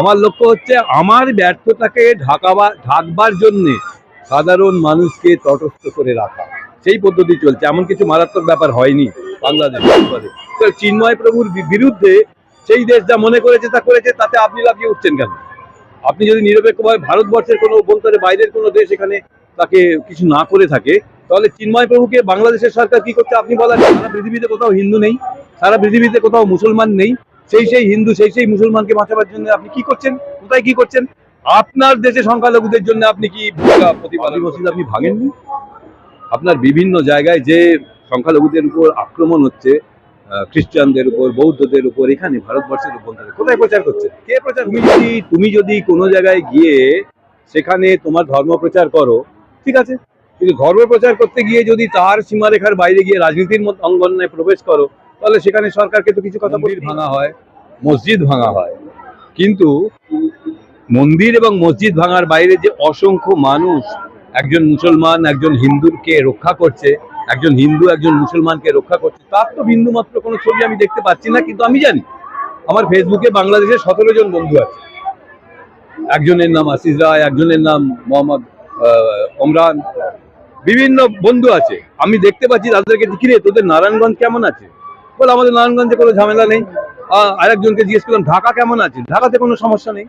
আমার লক্ষ্য হচ্ছে আমার ব্যর্থতাকে ঢাকাবা ঢাকবার জন্যে সাধারণ মানুষকে তটস্থ করে রাখা। সেই পদ্ধতি চলছে। এমন কিছু মারাত্মক ব্যাপার হয়নি বাংলাদেশ তো চিন্ময় প্রভুর বিরুদ্ধে সেই দেশ যা মনে করেছে তা করেছে, তাতে আপনি লাফিয়ে উঠছেন কেন? আপনি যদি নিরপেক্ষভাবে ভারতবর্ষের কোনো অভ্যন্তরে বাইরের কোনো দেশ এখানে তাকে কিছু না করে থাকে, তাহলে চিন্ময় প্রভুকে বাংলাদেশের সরকার কি করছে আপনি বলেন? সারা পৃথিবীতে কোথাও হিন্দু নেই, সারা পৃথিবীতে কোথাও মুসলমান নেই সেই সেই হিন্দু সেই সেই মুসলমানকে বাঁচাবার জন্য আপনি কি করছেন? কোথায় কি করছেন? আপনার দেশে সংখ্যালঘুদের জন্য আপনি কি মসজিদ আপনি ভাঙেননি আপনার বিভিন্ন জায়গায় যে সংখ্যালঘুদের উপর আক্রমণ হচ্ছে খ্রিস্টানদের উপর বৌদ্ধদের উপর এখানে ভারতবর্ষের উপর কোথায় প্রচার করছে কে প্রচার তুমি যদি তুমি যদি কোনো জায়গায় গিয়ে সেখানে তোমার ধর্ম প্রচার করো ঠিক আছে? কিন্তু ধর্ম প্রচার করতে গিয়ে যদি তার সীমারেখার বাইরে গিয়ে রাজনীতির মত- অঙ্গনে প্রবেশ করো তাহলে সেখানে সরকারকে তো কিছু কথা মন্দির ভাঙা হয় মসজিদ ভাঙা হয়। কিন্তু মন্দির এবং মসজিদ ভাঙার বাইরে যে অসংখ্য মানুষ একজন মুসলমান একজন হিন্দুকে রক্ষা করছে একজন হিন্দু একজন মুসলমানকে রক্ষা করছে তার তো বিন্দু মাত্র কোনো ছবি আমি দেখতে পাচ্ছি না কিন্তু আমি জানি। আমার ফেসবুকে বাংলাদেশের সতেরো জন বন্ধু আছে। একজনের নাম আসিস রায় একজনের নাম মোহাম্মদ আহ, ওমরান বিভিন্ন বন্ধু আছে। আমি দেখতে পাচ্ছি তাদেরকে কিরে তোদের নারায়ণগঞ্জ কেমন আছে? বলে আমাদের নারায়ণগঞ্জে কোনো ঝামেলা নেই। আরেকজনকে জিজ্ঞেস করলাম, ঢাকা কেমন আছে? ঢাকাতে কোনো সমস্যা নেই।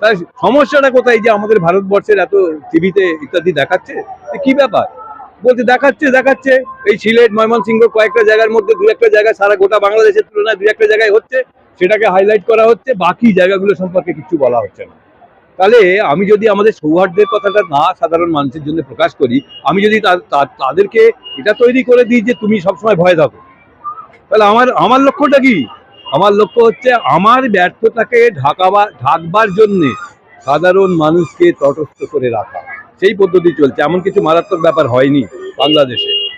তাই সমস্যাটা কোথায় যে আমাদের ভারতবর্ষের এত টিভিতে ইত্যাদি দেখাচ্ছে? কি ব্যাপার? বলতে দেখাচ্ছে দেখাচ্ছে। এই সিলেট, ময়মনসিংহ কয়েকটা জায়গার মধ্যে দু একটা জায়গায় সারা গোটা বাংলাদেশের তুলনায় দু একটা জায়গায় হচ্ছে। সেটাকে হাইলাইট করা হচ্ছে, বাকি জায়গাগুলো সম্পর্কে কিছু বলা হচ্ছে না। তাহলে আমি যদি আমাদের সৌহার্দ্যের কথাটা না সাধারণ মানুষের জন্য প্রকাশ করি, আমি যদি তাদেরকে এটা তৈরি করে দিই যে তুমি সবসময় ভয় থাকো। তাহলে আমার আমার লক্ষ্যটা কি? আমার লক্ষ্য হচ্ছে আমার ব্যর্থতাকে ঢাকাবা ঢাকবার জন্যে সাধারণ মানুষকে তটস্থ করে রাখা। সেই পদ্ধতি চলছে। এমন কিছু মারাত্মক ব্যাপার হয়নি বাংলাদেশে।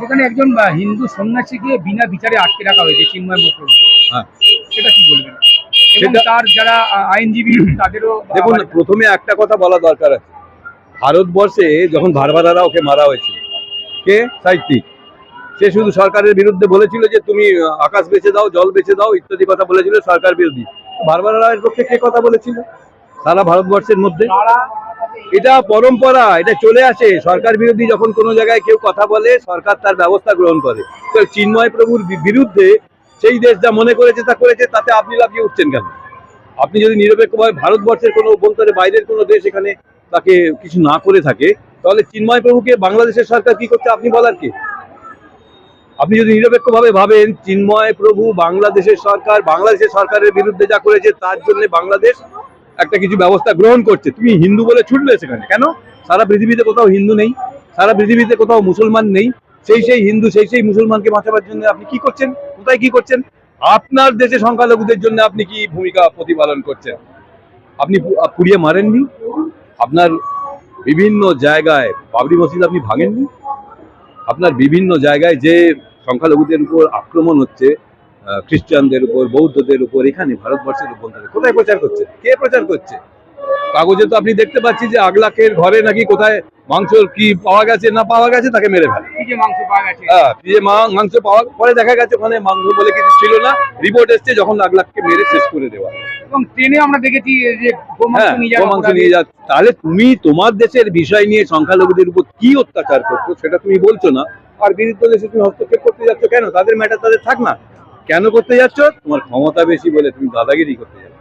যেখানে একজন হিন্দু সন্ন্যাসীকে বিনা বিচারে আটকে রাখা হয়েছে চিন্ময় মহাপ্রভুকে হ্যাঁ। সেটা কি বলবেন? সেটা- তার যারা আইনজীবী তাদেরও দেখুন প্রথমে একটা কথা বলা দরকার আছে। ভারতবর্ষে যখন ভারভারারা ওকে মারা হয়েছিল কে? সাহিত্যিক। সে শুধু সরকারের বিরুদ্ধে বলেছিল যে তুমি আকাশ বেঁচে দাও, জল বেঁচে দাও, ইত্যাদি কথা বলেছিল, সরকার বিরোধী। বারবার এর পক্ষে কে কথা বলেছিল? সারা ভারতবর্ষের মধ্যে। এটা পরম্পরা, এটা চলে আসে। সরকার বিরোধী যখন কোনো জায়গায় কেউ কথা বলে, সরকার তার ব্যবস্থা গ্রহণ করে। তো চিন্ময় প্রভুর বিরুদ্ধে সেই দেশ যা মনে করেছে, তা করেছে, তাতে আপনি লাফিয়ে উঠছেন কেন? আপনি যদি নিরপেক্ষভাবে ভারতবর্ষের কোনো অভ্যন্তরে বাইরের কোনো দেশ এখানে তাকে কিছু না করে থাকে, তাহলে চিন্ময় প্রভুকে বাংলাদেশের সরকার কি করছে, আপনি বলার কি? আপনি যদি নিরপেক্ষভাবে ভাবেন, চিন্ময় প্রভু বাংলাদেশের সরকার, বাংলাদেশের সরকারের বিরুদ্ধে যা করেছে, তার জন্য বাংলাদেশ একটা কিছু ব্যবস্থা গ্রহণ করছে। তুমি হিন্দু বলে ছুটলে সেখানে। কেন? সারা পৃথিবীতে কোথাও হিন্দু নেই, সারা পৃথিবীতে কোথাও মুসলমান নেই। সেই সেই হিন্দু, সেই সেই মুসলমানকে বাঁচাবার জন্য আপনি কি করছেন? কোথায় কি করছেন? আপনার দেশে সংখ্যালঘুদের জন্য আপনি কি ভূমিকা প্রতিপালন করছেন? আপনি পুড়িয়ে মারেননি? আপনার বিভিন্ন জায়গায় বাবরি মসজিদ আপনি ভাঙেননি? আপনার বিভিন্ন জায়গায় যে সংখ্যালঘুদের উপর আক্রমণ হচ্ছে খ্রিস্টানদের উপর বৌদ্ধদের উপর এখানে ভারতবর্ষের উপর কোথায় প্রচার করছে? কে প্রচার করছে? কাগজে তো আপনি দেখতে পাচ্ছি যে আগলাকের ঘরে নাকি কোথায় মাংস কি পাওয়া গেছে না পাওয়া গেছে তাকে মেরে ফেলে। মাংস পাওয়া গেছে? হ্যাঁ মাংস পাওয়া পরে দেখা গেছে ওখানে মাংস বলে কিছু ছিল না। রিপোর্ট এসছে যখন আগলাককে মেরে শেষ করে দেওয়া এবং ট্রেনে আমরা দেখেছি যে গোমাংস হ্যাঁ নিয়ে যাচ্ছে তাহলে তুমি তোমার দেশের বিষয় নিয়ে সংখ্যালঘুদের উপর কি অত্যাচার করছ সেটা তুমি বলছো না। আর বিরুদ্ধ দেশে তুমি হস্তক্ষেপ করতে যাচ্ছ কেন? তাদের ম্যাটার তাদের থাক না। কেন করতে যাচ্ছ? তোমার ক্ষমতা বেশি বলে তুমি দাদাগিরি করতে যাচ্ছ।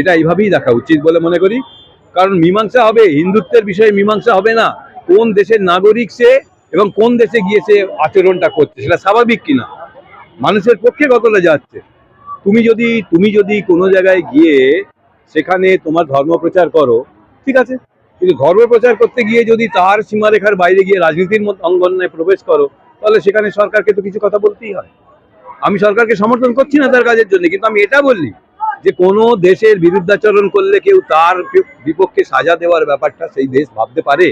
এটা এইভাবেই দেখা উচিত বলে মনে করি। কারণ মীমাংসা হবে, হিন্দুত্বের বিষয়ে মীমাংসা হবে না। কোন দেশের নাগরিক সে এবং কোন দেশে গিয়ে সে আচরণটা করছে, সেটা স্বাভাবিক কিনা? মানুষের পক্ষে কতটা যাচ্ছে? তুমি যদি তুমি যদি কোনো জায়গায় গিয়ে সেখানে তোমার ধর্ম প্রচার করো, ঠিক আছে? কিন্তু ধর্ম প্রচার করতে গিয়ে যদি তার সীমারেখার বাইরে গিয়ে রাজনীতির অঙ্গনে প্রবেশ করো, তাহলে সেখানে সরকারকে তো কিছু কথা বলতেই হয়। আমি সরকারকে সমর্থন করছি না তার কাজের জন্য, কিন্তু আমি এটা বললি যে কোনো দেশের বিরুদ্ধাচরণ করলে কেউ তার বিপক্ষে সাজা দেওয়ার ব্যাপারটা সেই দেশ ভাবতে পারে।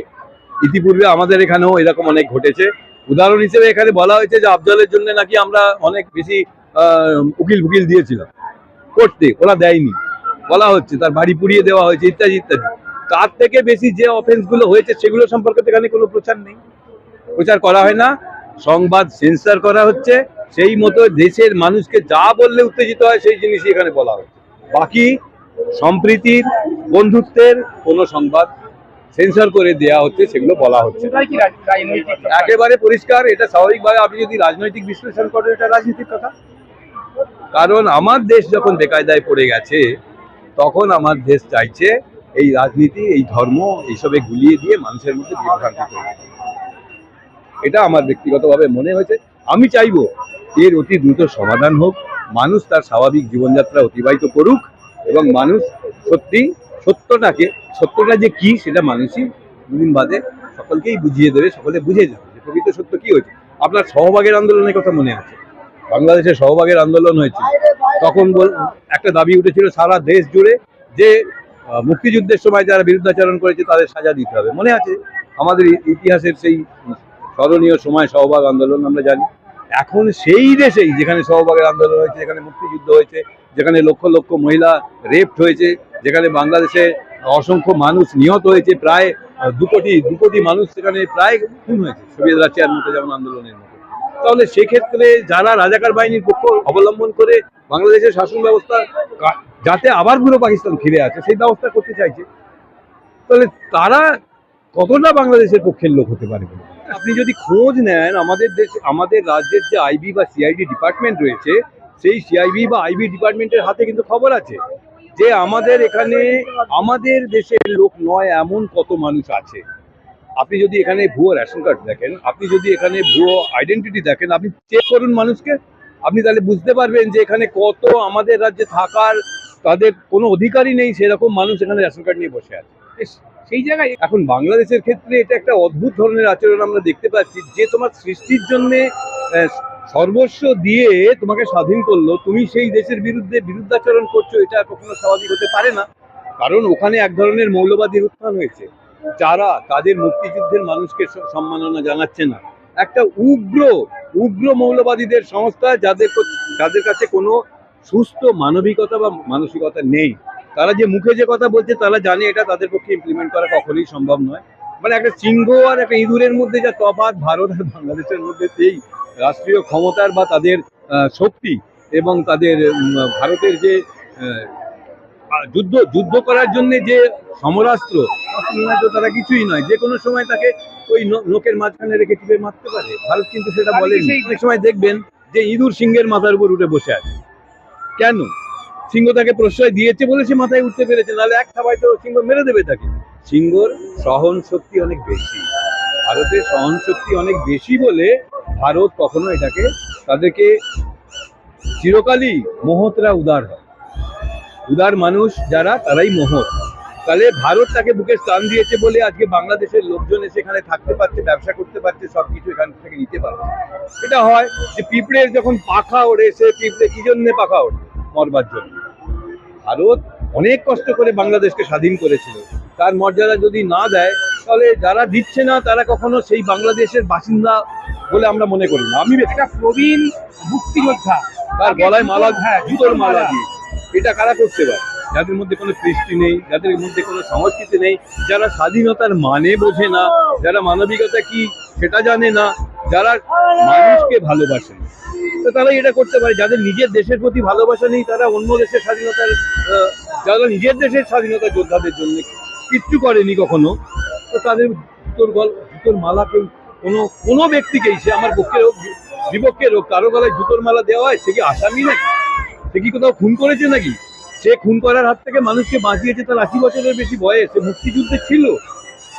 ইতিপূর্বে আমাদের এখানেও এরকম অনেক ঘটেছে। উদাহরণ হিসেবে এখানে বলা হয়েছে যে আফজলের জন্য নাকি আমরা অনেক বেশি উকিল ফুকিল দিয়েছিলাম। করতে, ওরা দেয়নি। বলা হচ্ছে, তার বাড়ি পুড়িয়ে দেওয়া হয়েছে, ইত্যাদি ইত্যাদি। তার থেকে বেশি যে অফেন্সগুলো হয়েছে সেগুলো সম্পর্কে এখানে কোনো প্রচার নেই। প্রচার করা হয় না সংবাদ সেন্সার করা হচ্ছে সেই মতো দেশের মানুষকে যা বললে উত্তেজিত হয় সেই জিনিসই এখানে বলা হচ্ছে। বাকি সম্প্রীতির বন্ধুত্বের কোনো সংবাদ সেন্সর করে দেয়া হচ্ছে সেগুলো বলা হচ্ছে? একেবারে পরিষ্কার এটা স্বাভাবিকভাবে আপনি যদি রাজনৈতিক বিশ্লেষণ করেন এটা রাজনীতির কথা। কারণ আমার দেশ যখন বেকায়দায় পড়ে গেছে তখন আমার দেশ চাইছে এই রাজনীতি, এই ধর্ম এইসবে গুলিয়ে দিয়ে মানুষের মধ্যে বিভ্রান্তি এটা আমার ব্যক্তিগতভাবে মনে হয়েছে। আমি চাইব এর অতি দ্রুত সমাধান হোক, মানুষ তার স্বাভাবিক জীবনযাত্রা অতিবাহিত করুক এবং মানুষ সত্যি সত্যটাকে, সত্যটা যে কি সেটা মানুষই দুদিন বাদে সকলকেই বুঝিয়ে দেবে, সকলে বুঝে যাবে। যে প্রকৃত সত্য কি হয়েছে? আপনার সহভাগের আন্দোলনের কথা মনে আছে। বাংলাদেশে সহভাগের আন্দোলন হয়েছিল তখন বল একটা দাবি উঠেছিল, সারা দেশ জুড়ে যে মুক্তিযুদ্ধের সময় যারা বিরুদ্ধাচরণ করেছে তাদের সাজা দিতে হবে। মনে আছে? আমাদের ইতিহাসের সেই স্মরণীয় সময় সহভাগ আন্দোলন আমরা জানি। এখন সেই দেশেই যেখানে সহভাগের আন্দোলন হয়েছে, যেখানে মুক্তিযুদ্ধ হয়েছে, যেখানে লক্ষ লক্ষ মহিলা রেপড হয়েছে, যেখানে বাংলাদেশে অসংখ্য মানুষ নিহত হয়েছে, প্রায় দু কোটি দু কোটি মানুষ সেখানে প্রায় খুন হয়েছে সোভিয়েত রাশিয়ার মতো যেমন আন্দোলনের মতো। তাহলে সেক্ষেত্রে যারা রাজাকার বাহিনীর পক্ষ অবলম্বন করে বাংলাদেশের শাসন ব্যবস্থা যাতে আবার পুরো পাকিস্তান ফিরে আসে সেই ব্যবস্থা করতে চাইছে তাহলে তারা কতটা বাংলাদেশের পক্ষের লোক হতে পারে? আপনি যদি খোঁজ নেন, আমাদের দেশ, আমাদের রাজ্যের যে আইবি বা সিআইডি ডিপার্টমেন্ট রয়েছে, সেই সিআইবি বা আইবি ডিপার্টমেন্টের হাতে কিন্তু খবর আছে যে আমাদের এখানে, আমাদের দেশের লোক নয়, এমন কত মানুষ আছে আপনি যদি এখানে ভুয়ো রেশন কার্ড দেখেন, আপনি যদি এখানে ভুয়ো আইডেন্টিটি দেখেন, আপনি চেক করুন মানুষকে, আপনি তাহলে বুঝতে পারবেন যে এখানে কত আমাদের রাজ্যে থাকার তাদের কোনো অধিকারই নেই, সেরকম মানুষ এখানে রেশন কার্ড নিয়ে বসে আছে। সেই জায়গায় এখন বাংলাদেশের ক্ষেত্রে এটা একটা অদ্ভুত ধরনের আচরণ আমরা দেখতে পাচ্ছি, যে তোমার সৃষ্টির জন্য সর্বস্ব দিয়ে তোমাকে স্বাধীন করল, তুমি সেই দেশের বিরুদ্ধে বিরুদ্ধাচরণ করছ, এটা কখনো স্বাভাবিক হতে পারে না। কারণ ওখানে এক ধরনের মৌলবাদীর উত্থান হয়েছে, যারা তাদের মুক্তিযুদ্ধের মানুষকে সম্মাননা জানাচ্ছে না। একটা উগ্র উগ্র মৌলবাদীদের সংস্থা, যাদের যাদের কাছে কোনো সুস্থ মানবিকতা বা মানসিকতা নেই। তারা যে মুখে যে কথা বলছে তারা জানে এটা তাদের পক্ষে ইমপ্লিমেন্ট করা কখনোই সম্ভব নয়। মানে একটা সিংহ আর একটা ইঁদুরের মধ্যে যা তফাৎ ভারত আর বাংলাদেশের মধ্যে সেই রাষ্ট্রীয় ক্ষমতার বা তাদের শক্তি এবং তাদের ভারতের যে যুদ্ধ যুদ্ধ করার জন্য যে সমরাস্ত্র তারা কিছুই নয়। যে কোনো সময় তাকে ওই নোকের মাঝখানে রেখে টিপে মারতে পারে। ভারত কিন্তু সেটা বলে সেই- অনেক সময় দেখবেন যে ইঁদুর সিংহের মাথার উপর উঠে বসে আছে। কেন? সিংহ তাকে প্রশ্রয় দিয়েছে বলে সে মাথায় উঠতে পেরেছে, নাহলে এক থাবায় তো সিংহ মেরে দেবে তাকে। সিংহর সহন শক্তি অনেক বেশি। ভারতের সহন শক্তি অনেক বেশি বলে ভারত কখনো এটাকে তাদেরকে চিরকালই মোহতরা উদার হয়। উদার মানুষ যারা, তারাই মোহত তাহলে ভারত তাকে বুকে স্থান দিয়েছে বলে আজকে বাংলাদেশের লোকজন এসে এখানে থাকতে পারছে ব্যবসা করতে পারছে সবকিছু এখান থেকে নিতে পারছে। এটা হয় যে পিঁপড়ের যখন পাখা ওড়ে সে পিঁপড়ে কি জন্যে পাখা ওড়ে? মরবার জন্য। ভারত অনেক কষ্ট করে বাংলাদেশকে স্বাধীন করেছিল। তার মর্যাদা যদি না দেয় তাহলে যারা দিচ্ছে না তারা কখনো সেই বাংলাদেশের বাসিন্দা বলে আমরা মনে করি না। আমি একটা প্রবীণ মুক্তিযোদ্ধা। তার গলায় মালা হ্যাঁ জুতোর মালা। দিয়ে। এটা কারা করতে পারে? যাদের মধ্যে কোনো কৃষ্টি নেই, যাদের মধ্যে কোনো সংস্কৃতি নেই, যারা স্বাধীনতার মানে বোঝে না, যারা মানবিকতা কি সেটা জানে না, যারা মানুষকে ভালোবাসে তো তারা এটা করতে পারে। যাদের নিজের দেশের প্রতি ভালোবাসা নেই, তারা অন্য দেশের স্বাধীনতার যারা নিজের দেশের স্বাধীনতা যোদ্ধাদের জন্য কিচ্ছু করেনি কখনো, তো তাদের জুতোর গল জুতোর মালা কেউ, কোনো কোনো ব্যক্তিকেই সে আমার পক্ষে হোক বিপক্ষের হোক, কারও গলায় জুতোর মালা দেওয়া হয়, সে কি আসামি নাকি? সে কি কোথাও খুন করেছে নাকি? সে খুন করার হাত থেকে মানুষকে বাঁচিয়েছে তার আশি বছরের বেশি বয়স। সে মুক্তিযুদ্ধে ছিল।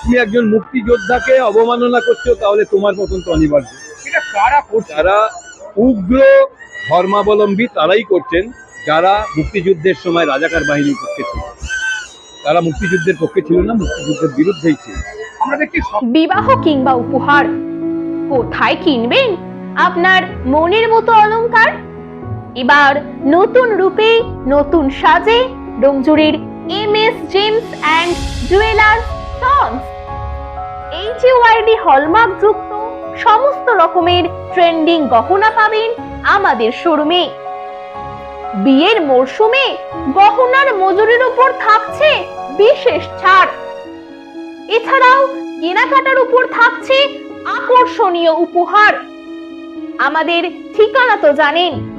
তুমি একজন মুক্তিযোদ্ধাকে অবমাননা করছ তাহলে তোমার পতন তো অনিবার্য। এটা কারা করছে? যারা উগ্র ধর্মাবলম্বী তারাই করছেন। যারা মুক্তিযুদ্ধের সময় রাজাকার বাহিনীর পক্ষে ছিল। তারা মুক্তিযুদ্ধের পক্ষে ছিল না মুক্তিযুদ্ধের বিরুদ্ধেই ছিল। আমরা দেখছি বিবাহ কিংবা উপহার কোথায় কিনবেন? আপনার মনের মতো অলংকার এবার নতুন রূপে, নতুন সাজে ডোমজুরির M S gems and jewellers sons. HUID hallmark যুক্ত সমস্ত রকমের ট্রেন্ডিং গহনা পাবেন আমাদের শোরুমে। বিয়ের মরশুমে গহনার মজুরির উপর থাকছে বিশেষ ছাড়। এছাড়াও কেনাকাটার উপর থাকছে আকর্ষণীয় উপহার। আমাদের ঠিকানা তো জানেন